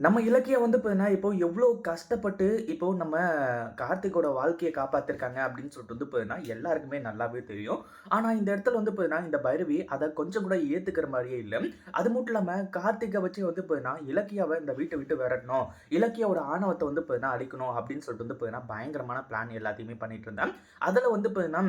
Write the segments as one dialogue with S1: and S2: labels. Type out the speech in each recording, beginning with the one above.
S1: நம்ம இலக்கியம் வந்து பார்த்தீங்கன்னா, இப்போ எவ்வளோ கஷ்டப்பட்டு இப்போ நம்ம கார்த்திகோட வாழ்க்கையை காப்பாற்றிருக்காங்க அப்படின்னு சொல்லிட்டு வந்து பார்த்தீங்கன்னா, எல்லாருக்குமே நல்லாவே தெரியும். ஆனால் இந்த இடத்துல வந்து பார்த்தீங்கன்னா, இந்த பைரவி அதை கொஞ்சம் கூட ஏற்றுக்கிற மாதிரியே இல்லை அது மட்டும் இல்லாமல் கார்த்திகை வச்சு வந்து பார்த்தீங்கன்னா, இலக்கியாவை இந்த வீட்டை விட்டு விரட்டணும். இலக்கியாவோட ஆணவத்தை வந்து பார்த்தீங்கன்னா, அழிக்கணும் அப்படின்னு சொல்லிட்டு வந்து பார்த்தீங்கன்னா, பயங்கரமான பிளான் எல்லாத்தையுமே பண்ணிட்டு இருந்தேன் அதில் வந்து பார்த்தீங்கன்னா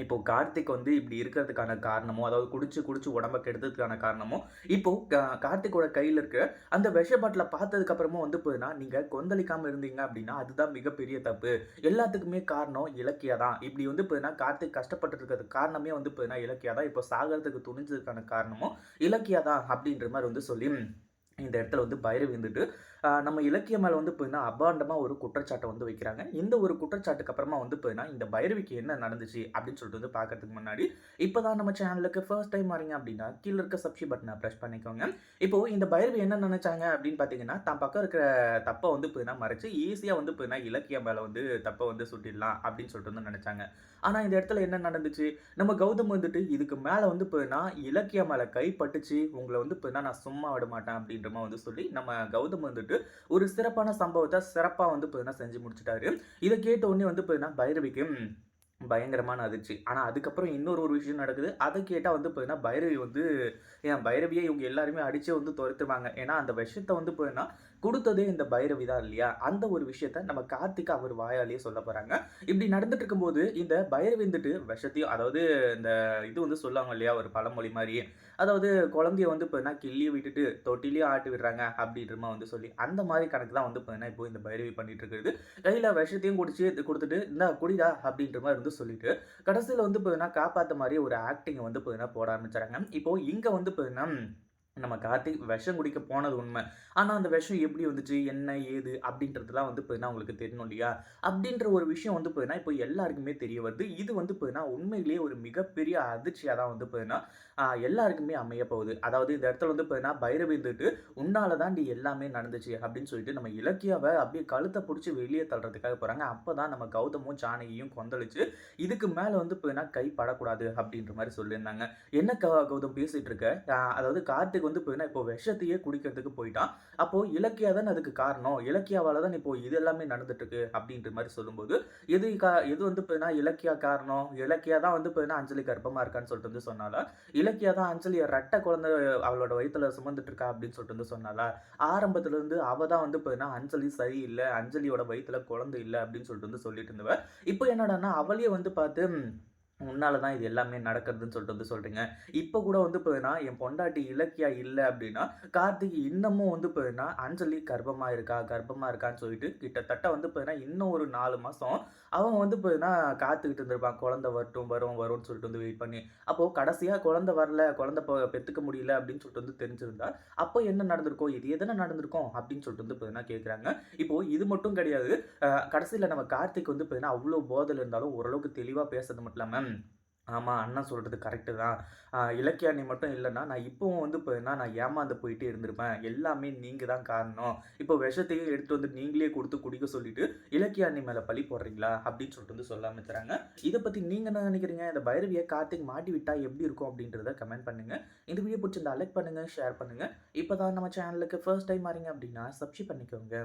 S1: இப்போது கார்த்திக் வந்து இப்படி இருக்கிறதுக்கான காரணமோ அதாவது குடிச்சு, குடிச்சு உடம்ப கெடுத்ததுக்கான காரணமோ இப்போது க கார்த்திக்கோட கையில் இருக்க அந்த விஷ பாட்டில் பார்த்ததுக்கு வந்து போதுன்னா நீங்கள் கொந்தளிக்காமல் இருந்தீங்க அப்படின்னா, அதுதான் மிகப்பெரிய தப்பு. எல்லாத்துக்குமே காரணம் இலக்கியா தான். இப்படி வந்து போதுன்னா கார்த்திக் கஷ்டப்பட்டு இருக்கிறதுக்கு காரணமே வந்து போதுன்னா இலக்கியா தான். இப்போ சாகிறதுக்கு துணிஞ்சதுக்கான காரணமும் இலக்கியா தான் அப்படின்ற மாதிரி வந்து சொல்லி இந்த இடத்துல வந்து பைரவி விழுந்துட்டு நம்ம இலக்கியம் மேலே வந்து பார்த்தீங்கன்னா, அபாண்டமாக ஒரு குற்றச்சாட்டை வந்து வைக்கிறாங்க. இந்த ஒரு குற்றச்சாட்டுக்கு அப்புறமா வந்து பார்த்தீங்கன்னா, இந்த பைரவிக்கு என்ன நடந்துச்சு அப்படின்னு சொல்லிட்டு வந்து பார்க்கறதுக்கு முன்னாடி, இப்போ தான் நம்ம சேனலுக்கு ஃபர்ஸ்ட் டைம் வரீங்க அப்படின்னா, கீழே இருக்க சப்ஸ்கிரைப் பட்டனை பிரஸ் பண்ணிக்கோங்க. இப்போ இந்த பைரவி என்ன நினைச்சாங்க அப்படின்னு பார்த்தீங்கன்னா, தான் பக்கம் இருக்கிற தப்பை வந்து பார்த்தீங்கன்னா மறைச்சு, ஈஸியாக வந்து பார்த்தீங்கன்னா, இலக்கியம் மேலே வந்து தப்பை வந்து சுட்டிடலாம் அப்படின்னு சொல்லிட்டு வந்து நினைச்சாங்க. ஆனால் இந்த இடத்துல என்ன நடந்துச்சு, நம்ம கௌதம் வந்துட்டு இதுக்கு மேலே வந்து பார்த்தீங்கன்னா, இலக்கிய மேல கைப்பட்டுச்சு உங்களை வந்து பார்த்தீங்கன்னா, நான் சும்மா விட மாட்டேன் அப்படின்ற வந்து சொல்லி, நம்ம கௌதம் வந்துட்டு ஒரு சிறப்பான சம்பவத்தை சிறப்பா வந்து பார்த்தீங்கன்னா, செஞ்சு முடிச்சிட்டாரு இதை கேட்ட உடனே வந்து பார்த்தீங்கன்னா, பைரவிக்கு பயங்கரமான அதிர்ச்சி. ஆனா அதுக்கப்புறம் இன்னொரு ஒரு விஷயம் நடக்குது. அதை கேட்டா வந்து பார்த்தீங்கன்னா, பைரவி வந்து ஏன் பைரவியை இவங்க எல்லாருமே அடிச்சே வந்து துரத்துவாங்க. ஏன்னா அந்த விஷயத்தை வந்து பார்த்தீங்கன்னா, கொடுத்ததே இந்த பைரவி தான் இல்லையா? அந்த ஒரு விஷயத்த நம்ம கார்த்திக் அவர் வாயாலேயே சொல்ல போறாங்க. இப்படி நடந்துட்டு இருக்கும்போது, இந்த பைரவி வந்துட்டு விஷத்தையும் அதாவது இந்த இது வந்து சொல்லுவாங்க இல்லையா? ஒரு பழமொழி மாதிரியே அதாவது குழந்தைய வந்து பார்த்தீங்கன்னா, கிள்ளியை விட்டுட்டு தொட்டிலையும் ஆட்டி விடுறாங்க அப்படின்ற வந்து சொல்லி, அந்த மாதிரி கணக்கு தான் வந்து பார்த்தீங்கன்னா, இப்போ இந்த பைரவி பண்ணிட்டு இருக்கிறது. கையில் விஷத்தையும் குடிச்சு கொடுத்துட்டு இந்த குடிடா" அப்படின்ற மாதிரி வந்து சொல்லிட்டு, கடைசியில் வந்து பார்த்தீங்கன்னா, காப்பாற்ற மாதிரி ஒரு ஆக்டிங் வந்து பார்த்தீங்கன்னா, போட ஆரம்பிச்சுறாங்க. இப்போ இங்கே வந்து பார்த்தீங்கன்னா, நம்ம கார்த்திக் விஷம் குடிக்க போனது உண்மை ஆனால் அந்த விஷம் எப்படி வந்துச்சு? என்ன? ஏது? அப்படின்றதுலாம் வந்து பார்த்தீங்கன்னா, உங்களுக்கு தெரியணும் இல்லையா? அப்படின்ற ஒரு விஷயம் வந்து பார்த்தீங்கன்னா, இப்போ எல்லாருக்குமே தெரிய வருது. இது வந்து பார்த்தீங்கன்னா, உண்மையிலேயே ஒரு மிகப்பெரிய அதிர்ச்சியாக தான் வந்து பார்த்தீங்கன்னா, எல்லாருக்குமே அமையப் போகுது. அதாவது இந்த இடத்துல வந்து பார்த்தீங்கன்னா, பைரவி இருந்துட்டு, "உன்னால தான்டி எல்லாமே நடந்துச்சு" அப்படின்னு சொல்லிட்டு நம்ம இலக்கியாவை அப்படியே கழுத்தை பிடிச்சி வெளியே தள்ளுறதுக்காக போகிறாங்க போறாங்க. அப்பதான் நம்ம கௌதமும், ஜானகியும் கொந்தளிச்சு, இதுக்கு மேல வந்து பார்த்தீங்கன்னா, கை படக்கூடாது அப்படின்ற மாதிரி சொல்லியிருந்தாங்க. "என்ன க கௌதம் பேசிட்டு இருக்க? அதாவது கார்த்திக் வந்து பார்த்தீங்கன்னா, இப்போ விஷத்தையே குடிக்கிறதுக்கு போயிட்டான். அப்போ இலக்கியா தான் அதுக்கு காரணம். இலக்கியாவால் தான் இப்போ இது எல்லாமே நடந்துட்டு இருக்கு." அப்படின்ற மாதிரி சொல்லும்போது, எது கா எது வந்து பார்த்தீங்கன்னா, இலக்கியா காரணம்? இலக்கியா தான் வந்து பார்த்தீங்கன்னா, அஞ்சலி கர்ப்பமா இருக்கான்னு சொல்லிட்டு வந்து சொன்னாளா? இலக்கியா தான் அஞ்சலிய ரெட்ட குழந்தை அவளோட வயிற்றுல சுமந்துட்டு இருக்கா அப்படின்னு சொல்லிட்டு வந்து சொன்னால ஆரம்பத்துல இருந்து அவ தான் வந்து பார்த்தீங்கன்னா, அஞ்சலி சரியில்லை அஞ்சலியோட வயிற்றுல குழந்தை இல்லை அப்படின்னு சொல்லிட்டு வந்து சொல்லிட்டு இருந்தவ. இப்போ என்னடான்னா, அவளே வந்து பார்த்து உன்னால தான் இது எல்லாமே நடக்கிறதுன்னு சொல்லிட்டு வந்து சொல்கிறீங்க இப்போ கூட வந்து பார்த்தீங்கன்னா, என் பொண்டாட்டி இலக்கியா இல்லை அப்படின்னா, கார்த்திக் இன்னமும் வந்து பார்த்தீங்கன்னா, அஞ்சலி கர்ப்பமாக இருக்கா, கர்ப்பமாக இருக்கான்னு சொல்லிட்டு கிட்டத்தட்ட வந்து பார்த்தீங்கன்னா, இன்னும் ஒரு நாலு மாதம் அவன் வந்து பார்த்தீங்கன்னா, காத்துக்கிட்டு இருந்திருப்பான். குழந்தை வரட்டும், வரும் வரும்னு சொல்லிட்டு வந்து வெயிட் பண்ணி. அப்போது கடைசியாக குழந்தை வரல, குழந்தை பெற்றுக்க முடியல அப்படின்னு சொல்லிட்டு வந்து தெரிஞ்சிருந்தா, அப்போ என்ன நடந்திருக்கும்? இது எதனா நடந்திருக்கும்? அப்படின்னு சொல்லிட்டு வந்து பார்த்தீங்கன்னா கேட்குறாங்க. இப்போது இது மட்டும் கிடையாது. கடைசியில் நம்ம கார்த்திக் வந்து பார்த்தீங்கன்னா, அவ்வளோ போதையில இருந்தாலும் ஓரளவுக்கு தெளிவாக பேசுறது மட்டும் இல்லாமல் ஆமாம் அண்ணன் சொல்கிறது கரெக்ட்டு தான். அ இலக்கியா நீ மட்டும் இல்லைன்னா நான் இப்போவும் வந்து பார்த்தீங்கன்னா, நான் ஏமாந்து போயிட்டே இருந்திருப்பேன். எல்லாமே நீங்கள் தான் காரணம். இப்போ விஷத்தையும் எடுத்து வந்து நீங்களே கொடுத்து குடிக்க சொல்லிட்டு, இலக்கியா அண்ணி மேலே பழி போடுறீங்களா? அப்படின்னு சொல்லிட்டு வந்து சொல்ல ஆரம்பிச்சுறாங்க. இதை பற்றி நீங்கள் என்ன நினைக்கிறீங்க? இந்த பைரவியை கார்த்திக் மாட்டி விட்டால் எப்படி இருக்கும்? அப்படின்றத கமெண்ட் பண்ணுங்கள் இந்த வீடியோ பிடிச்சிருந்தா லைக் பண்ணுங்கள் ஷேர் பண்ணுங்கள் இப்போ தான் நம்ம சேனலுக்கு ஃபர்ஸ்ட் டைம் வரீங்க அப்படின்னா, சப்ஸ்கிரைப் பண்ணிக்கோங்க.